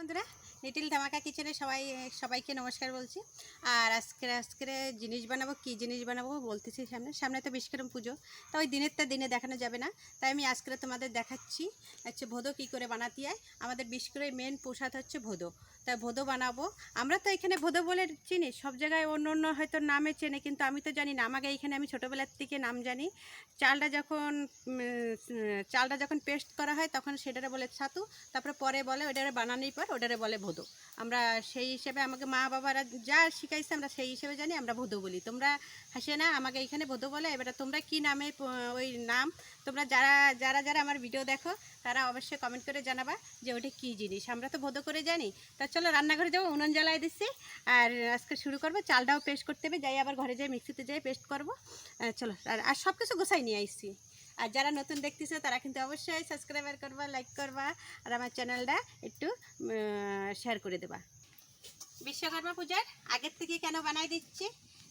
বন্ধুরা লিটিল ধামাকা কিচেনে সবাই, সবাইকে নমস্কার বলছি। আর আজকে আজকে জিনিস বানাবো, কি জিনিস বানাবো বলতেছি সামনে। সামনে তো বিশ্বকর্ম পুজো, তা ওই দিনেরটা দিনে দেখানো যাবে না। তাই আমি আজকে তোমাদের দেখাচ্ছি হচ্ছে ভোদো কী করে বানাতে হয়। আমাদের বিশ্বকরের মেন প্রসাদ হচ্ছে ভোদো। তাই ভোদো বানাবো। আমরা তো এখানে ভোদো বলে চিনি, সব জায়গায় অন্য অন্য হয়তো নামে চেনে, কিন্তু আমি তো জানি না। আমাকে এইখানে আমি ছোটোবেলার থেকে নাম জানি। চালটা যখন চালটা যখন পেস্ট করা হয়, তখন সেটারে বলে ছাতু, তারপরে পরে বলে ওটারে বানানোর পর ওটারে বলে আমরা সেই হিসেবে আমাকে মা বাবারা যা শিখাইছে আমরা সেই হিসেবে জানি, আমরা ভোদো বলি। তোমরা হাসে না, আমাকে এইখানে ভোদো বলে, এবারে তোমরা কি নামে ওই নাম, তোমরা যারা যারা যারা আমার ভিডিও দেখো, তারা অবশ্যই কমেন্ট করে জানাবা যে ওটা কী জিনিস। আমরা তো ভোদো করে জানি। তা চলো রান্নাঘরে যাব, উনুন জ্বালাই দিচ্ছি। আর আজকে শুরু করব, চালটাও পেস্ট করতে হবে, যাই আবার ঘরে যাই, মিক্সিতে যাই পেস্ট করব। চলো, আর সব কিছু গোছাই নিয়ে আসছি আর যারা নতুন দেখতেছে, তারা কিন্তু অবশ্যই সাবস্ক্রাইবার করবা লাইক করবা, আর আমার চ্যানেলটা একটু শেয়ার করে দেবা। বিশ্বকর্মা পূজার আগের থেকে কেন বানাই দিচ্ছি?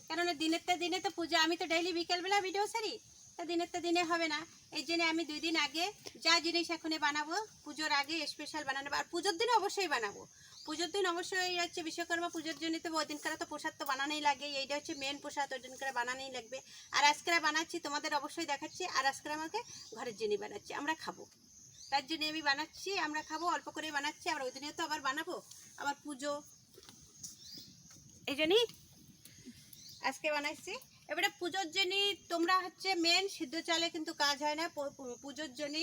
কেননা দিনের তো দিনে তো পূজা, আমি তো ডেইলি বিকেলবেলা ভিডিও সারি তা দিনের তো দিনে হবে না। এই জন্য আমি দুই দিন আগে যা জিনিস এখন বানাবো, পুজোর আগে স্পেশাল বানানো। আর পুজোর দিনে অবশ্যই বানাবো। পুজোর দিন অবশ্যই হচ্ছে বিশ্বকর্মা পুজোর জন্য তো ওই দিনকার তো প্রসাদ তো বানানোই লাগে। এইটা হচ্ছে মেন প্রসাদ, ওই দিনকার বানানোই লাগবে। আর আজকে বানাচ্ছি, তোমাদের অবশ্যই দেখাচ্ছি। আর আজকে আমাকে ঘরের জন্য বানাচ্ছি। আমরা খাব। তার জন্য আমি বানাচ্ছি, আমরা খাব, অল্প করে বানাচ্ছি। আবার ওই দিনে তো আবার বানাবো। আবার পুজো। এই জন্যই আজকে বানাইছি এবারে পুজোর জন্য তোমরা হচ্ছে মেন সিদ্ধ চালে কিন্তু কাজ হয় না পুজোর জন্য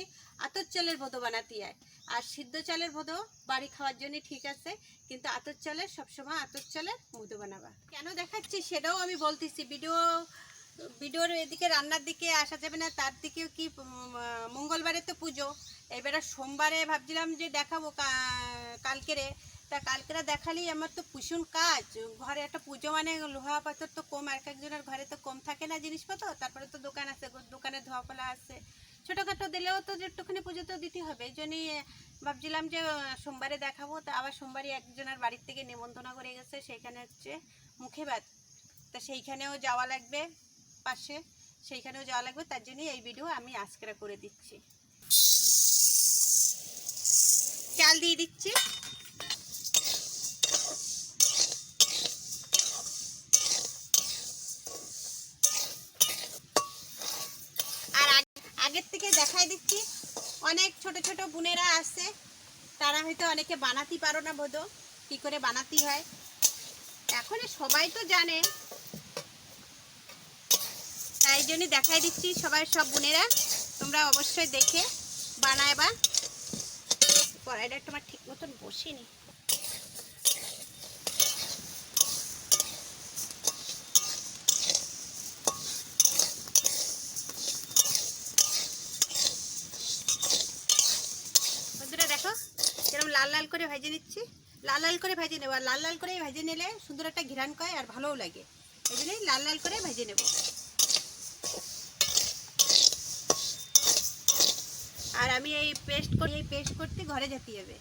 আতর চালের ভোদো বানাতে হয়। আর সিদ্ধ চালের ভোদো বাড়ি খাওয়ার জন্য ঠিক আছে, কিন্তু আতর চালের সবসময় আতর চালের মধু বানাবা। কেন দেখাচ্ছি সেটাও আমি বলতেছি ভিডিও ভিডিওর এদিকে রান্নার দিকে আসা যাবে না, তার দিকেও কি মঙ্গলবারে তো পুজো। এবারে সোমবারে ভাবছিলাম যে দেখাবো কালকেরে। তা কালকেরা দেখালেই আমার তো ভীষণ কাজ। ঘরে একটা পুজো মানে লোহা পাথর তো কম এক একজনের ঘরে তো কম থাকে না জিনিসপত্র, তারপরে তো দোকান আছে দোকানে ধোয়া ফেলা আছে। ছোটোখাটো দিলেও তো একটুখানি পুজো তো দিতে হবে, এই জন্যই ভাবছিলাম যে সোমবারে দেখাবো, তা আবার সোমবারই একজনের বাড়ির থেকে নেমন্তন্ন করে গেছে সেখানে হচ্ছে মুখে ভাত। তা সেইখানেও যাওয়া লাগবে পাশে, সেইখানেও যাওয়া লাগবে, তার জন্যই এই ভিডিও আমি আজকেরা করে দিচ্ছি। চাল দিয়ে দিচ্ছি আর আগ- আগের থেকে দেখাই দিচ্ছি। অনেক ছোট ছোট বোনেরা আছে, তারা হয়তো অনেকে বানাতে পারো না বোধ, কী করে বানাতে হয়। এখন সবাই তো জানে। তাই জন্য দেখাই দিচ্ছি সবাই, সব বোনেরা। তোমরা অবশ্যই দেখে বানায় বা কড়াইটা তোমার ঠিক মতন বসিনি বন্ধুরা দেখো কীরকম লাল লাল করে ভেজে নিচ্ছি। লাল লাল করে ভেজে নেব। আর লাল লাল করে ভেজে নিলে সুন্দর একটা ঘিরান করে আর ভালোও লাগে। এই জন্যই লাল লাল করে ভেজে নেব। আর আমি এই পেস্ট করি এই পেস্ট করতে ঘরে যেতে হবে।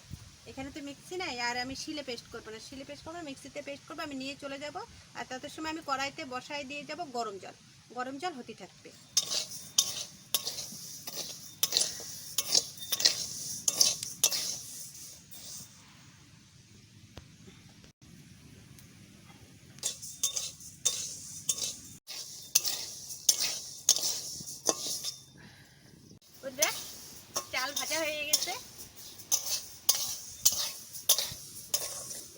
এখানে তো মিক্সি নাই, আর আমি শিলে পেস্ট করব না। শিলে পেস্ট করব মিক্সিতে পেস্ট করব, আমি নিয়ে চলে যাব। আর তত সময় আমি কড়াইতে বসায় দিয়ে যাব গরম জল। গরম জল হতে থাকবে বুঝলে চাল ভাজা হয়ে গেছে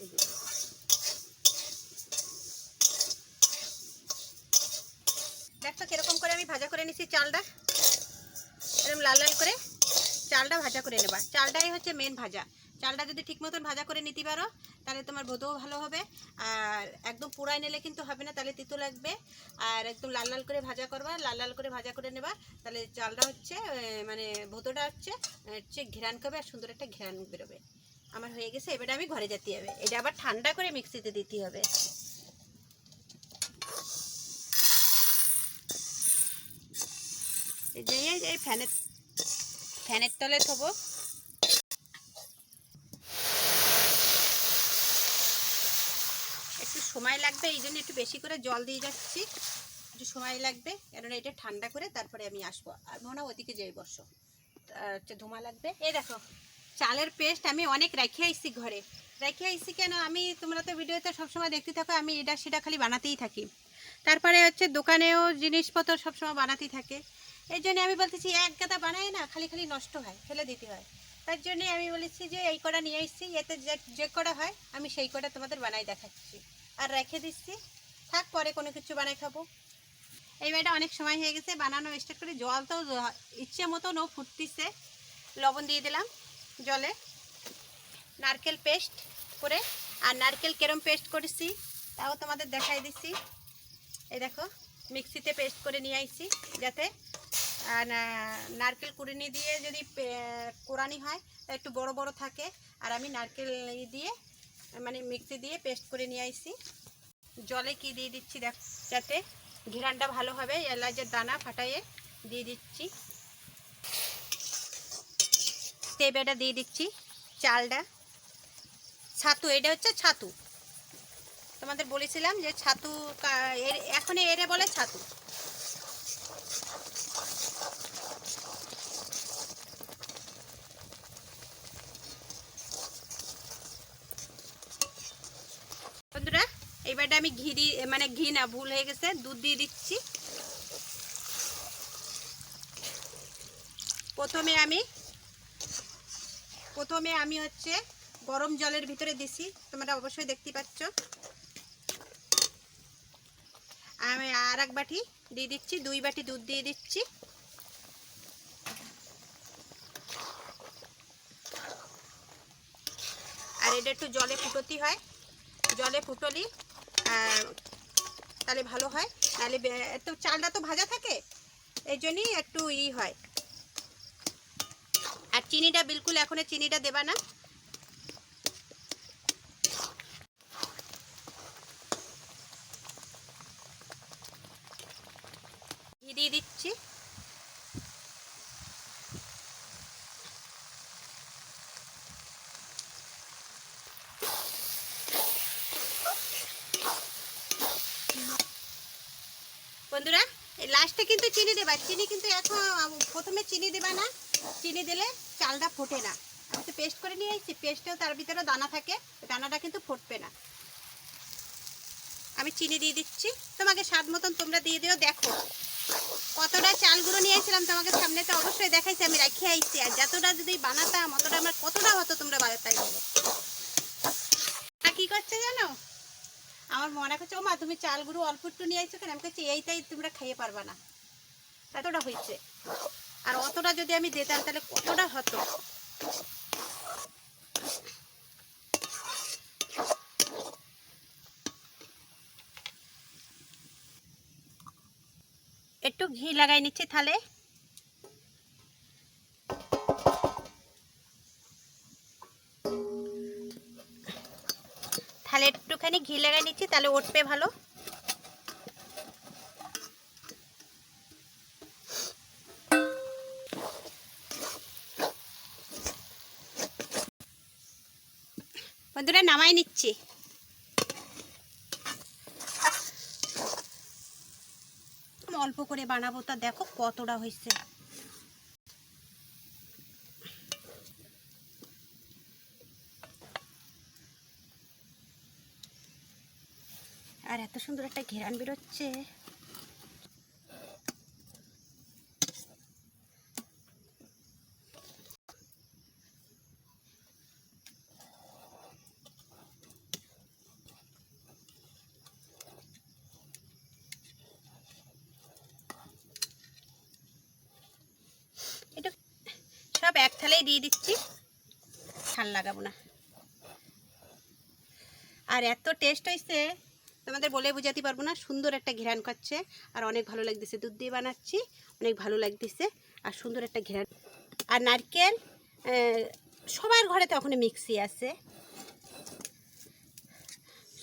এই যে। দেখো কীরকম করে নিচ্ছি চালটা। এরকম লাল লাল করে চালটা ভাজা করে নেবা। চালটাই হচ্ছে মেন ভাজা। চালটা যদি ঠিক মতন ভাজা করে নিতে পারো, তাহলে তোমার বোধও ভালো হবে। আর একদম পুরাই নিলে কিন্তু হবে না, তাহলে তিতো লাগবে। আর একদম লাল লাল করে ভাজা করবা, লাল লাল করে ভাজা করে নেবা, তাহলে চালটা হচ্ছে মানে ভোতোটা হচ্ছে হচ্ছে ঘেরান করবে আর সুন্দর একটা ঘেরান বেরোবে। আমার হয়ে গেছে, এবারে আমি ঘরে যেতে হবে। এটা আবার ঠান্ডা করে মিক্সিতে দিতে হবে। এই এই ফ্যানের ফ্যানের তলে থবো। একটু সময় লাগবে, এই জন্য একটু বেশি করে জল দিয়ে যাচ্ছি। একটু সময় লাগবে, কেননা এটা ঠান্ডা করে তারপরে আমি আসব। আর মনে হয় ওদিকে যাই বসো। হচ্ছে ধোঁয়া লাগবে। এই দেখো, চালের পেস্ট আমি অনেক রেখে আইছি ঘরে। রেখে আইছি কেন? আমি, তোমরা তো ভিডিওতে সবসময় দেখতে থাকো, আমি এটা সেটা খালি বানাতেই থাকি। তারপরে হচ্ছে দোকানেও জিনিসপত্র সবসময় বানাতেই থাকে। এই জন্য আমি বলতেছি, এক গাদা বানায় না, খালি খালি নষ্ট হয়, ফেলে দিতে হয়। তার জন্য আমি বলেছি যে, এই কটা নিয়ে এসেছি এতে যে যে কটা হয়, আমি সেই কটা তোমাদের বানাই দেখাচ্ছি। আর রেখে দিচ্ছি, থাক, পরে কোনো কিছু বানাই খাব। এই বাড়িটা অনেক সময় হয়ে গেছে, বানানো স্টার্ট করে জল তো ইচ্ছে মতো নো ফুটতিছে। লবণ দিয়ে দিলাম জলে। নারকেল পেস্ট করে, আর নারকেল কেরম পেস্ট করেছি, তাও তোমাদের দেখাই দিচ্ছি। এই দেখো, মিক্সিতে পেস্ট করে নিয়ে আইছি, যাতে নারকেল কুড়িনি দিয়ে যদি কোরানি হয় তা একটু বড় বড় থাকে, আর আমি নারকেল দিয়ে মানে মিক্সি দিয়ে পেস্ট করে নিয়ে আইছি। জলে কি দিয়ে দিচ্ছি দেখ, যাতে ঘিরানটা ভালো হবে, এলাচের দানা ফাটাইয়ে দিয়ে দিচ্ছি। তেবেটা দিয়ে দিচ্ছি, চালটা। ছাতু, এটা হচ্ছে ছাতু। তোমাদের বলেছিলাম যে ছাতু এখন এরে বলে ছাতু বন্ধুরা এইবারটা আমি ঘি দিয়ে মানে ঘি না, ভুল হয়ে গেছে, দুধ দিয়ে দিচ্ছি। প্রথমে আমি প্রথমে আমি হচ্ছে গরম জলের ভিতরে দিছি, তোমরা অবশ্যই দেখতে পাচ্ছ। আমি আর এক বাটি দিয়ে দিচ্ছি, দুই বাটি দুধ দিয়ে দিচ্ছি। আর এটা একটু জলে ফুটতি হয়, জলে ফুটলি তাহলে ভালো হয়। তাহলে তো চালটা তো ভাজা থাকে, এই জন্যই একটু ই হয়। আর চিনিটা, বিলকুল এখন চিনিটা দেবা না ঘি দিয়ে দিচ্ছি বন্ধুরা লাস্টে কিন্তু চিনি দেবা। চিনি কিন্তু এখন প্রথমে চিনি দেবা না। চিনি দিলে চালটা ফোটে না। আমি তো পেস্ট করে নিয়ে এসেছি পেস্টেও তার ভিতরে দানা থাকে, দানাটা কিন্তু ফুটবে না। আমি চিনি দিয়ে দিচ্ছি। তোমাকে স্বাদ মতন তোমরা দিয়ে দিও, দেখো। কতটা চাল গুঁড়ো নিয়ে এসেছিলাম তোমাকে সামনে তো অবশ্যই দেখাইছি, আমি রাখিয়ে আইছি। আর যতটা যদি বানাতাম, অতটা আমার কতটা হতো তোমরা বাজারটাই বলো আর কি করছে জানো আমার মনে করছে ও মা তুমি চাল গুঁড়ো অল্প একটু নিয়ে আসছো কেন? আমি কাছে এইটাই তোমরা খাইয়ে পারবা না। এতটা হয়েছে। আর অতটা যদি আমি দিতাম, তাহলে কতটা হতো? একটু ঘি লাগাই নিচ্ছি তাহলে। একটুখানি ঘি লাগাই নিচ্ছি, তাহলে উঠবে ভালো। বন্ধুরা, নামাই নিচ্ছি। অল্প করে বানাবো, তা দেখো কতটা হয়েছে। এত সুন্দর একটা ঘেরান বেরোচ্ছে। সব এক থালেই দিয়ে দিচ্ছি। ঠাল লাগাবো না। আর এত টেস্ট হয়েছে তোমাদের বলে বোঝাতে পারব না। সুন্দর একটা ঘেরান করছে আর অনেক ভালো লাগতেছে। দুধ দিয়ে বানাচ্ছি, অনেক ভালো লাগতেছে, আর সুন্দর একটা ঘেরান আর নারকেল সবার ঘরে তো এখন মিক্সি আছে।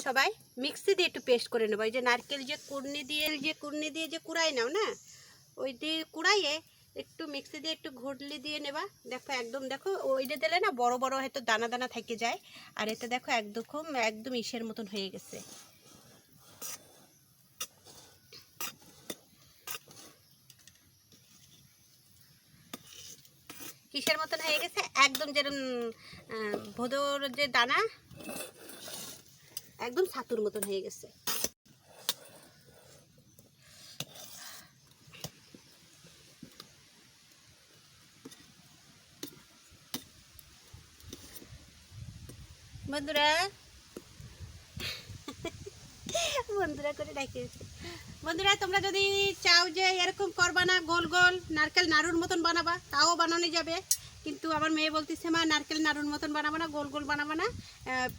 সবাই মিক্সি দিয়ে একটু পেস্ট করে নেব। ওই যে নারকেল যে কুড়নি দিয়ে, যে কুড়নি দিয়ে যে কুড়াই নাও না? ওই দিয়ে কুড়াইয়ে একটু মিক্সি দিয়ে একটু ঘুটলি দিয়ে নেবা। দেখো একদম, দেখো ওইটা দিলে না, বড় বড় হয়তো দানা দানা থেকে যায়। আর এতে দেখো একদম একদম ইসের মতন হয়ে গেছে। কিসের মতন হয়ে গেছে? একদম যেরকম ভোদর যে দানা, একদম ছাতুর মতন হয়ে গেছে। বন্ধুরা বন্ধুরা করে ডাকিয়েছে। বন্ধুরা, তোমরা যদি চাও যে এরকম করবা না গোল গোল, নারকেল নাড়ুর মতন বানাবা, তাও বানানো যাবে। কিন্তু আমার মেয়ে বলতেছে, মা, নারকেল নাড়ুর মতন বানাবো না গোল গোল বানাবো না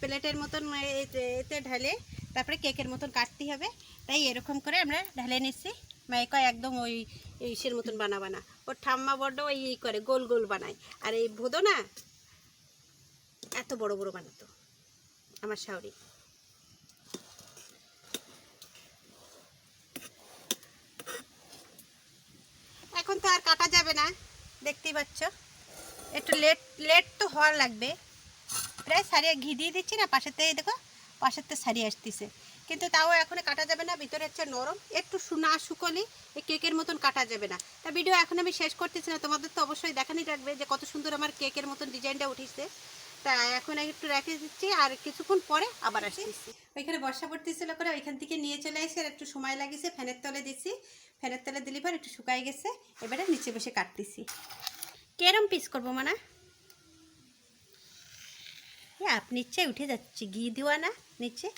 প্লেটের মতন এতে ঢালে, তারপরে কেকের মতন কাটতে হবে। তাই এরকম করে আমরা ঢালে নিচ্ছি। মায়ে কয়, একদম ওই ইসের মতন বানাবা না ওর ঠাম্মা বড্ড ওই ই করে, গোল গোল বানায়। আর এই ভোদো না এত বড় বড় বানাতো, আমার শাওরি। এখন তো আর কাটা যাবে না, দেখতেই পাচ্ছ। একটু লেট লেট তো হওয়ার লাগবে। প্রায় সারিয়ে ঘি দিয়ে দিচ্ছি না থেকে দেখো থেকে সারিয়ে আসতেছে। কিন্তু তাও এখন কাটা যাবে না, ভিতরে হচ্ছে নরম। একটু না শুকলি এই কেকের মতন কাটা যাবে না। তা ভিডিও এখন আমি শেষ করতেছি না, তোমাদের তো অবশ্যই দেখানি রাখবে যে কত সুন্দর আমার কেকের মতন ডিজাইনটা উঠিছে। তা এখন একটু রেখে দিচ্ছি আর কিছুক্ষণ পরে আবার আসতেছি। ওইখানে বর্ষা পড়তেছিল করে ওইখান থেকে নিয়ে চলে আসি আর একটু সময় লাগিয়েছে ফ্যানের তলে দিছি। ফ্যানের তলে দিলি পর একটু শুকাই গেছে এবারে নিচে বসে কাটতেছি। কেরম পিস করব মানা? আপনি নিচে উঠে যাচ্ছি ঘি দেওয়া না নিচে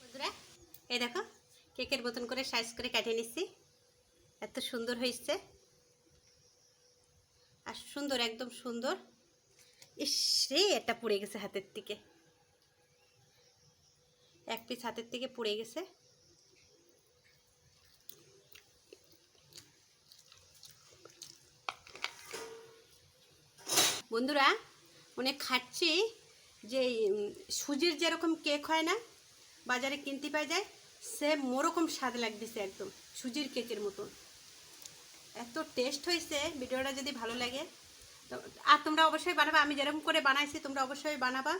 বন্ধুরা এই দেখো, কেকের মতন করে সাইজ করে কেটে নিচ্ছি। এত সুন্দর হয়েছে। আর সুন্দর, একদম সুন্দর। ইস রে এটা পুড়ে গেছে হাতের থেকে এক পিস হাতের থেকে পুড়ে গেছে। বন্ধুরা, মনে খাচ্ছি যে সুজির যেরকম কেক হয় না বাজারে কিনতে পাওয়া যায়, সে মোরকম স্বাদ লাগতেছে একদম, সুজির কেকের মতন। এত টেস্ট হয়েছে ভিডিওটা যদি ভালো লাগে, তো, আর তোমরা অবশ্যই বানাবা, আমি যেরকম করে বানাইছি, তোমরা অবশ্যই বানাবা।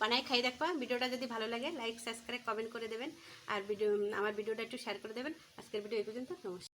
বানাই খাই দেখবা, ভিডিওটা যদি ভালো লাগে লাইক সাবস্ক্রাইব কমেন্ট করে দেবেন, আর ভিডিও, আমার ভিডিওটা একটু শেয়ার করে দেবেন। আজকের ভিডিও এই পর্যন্ত, নমস্কার।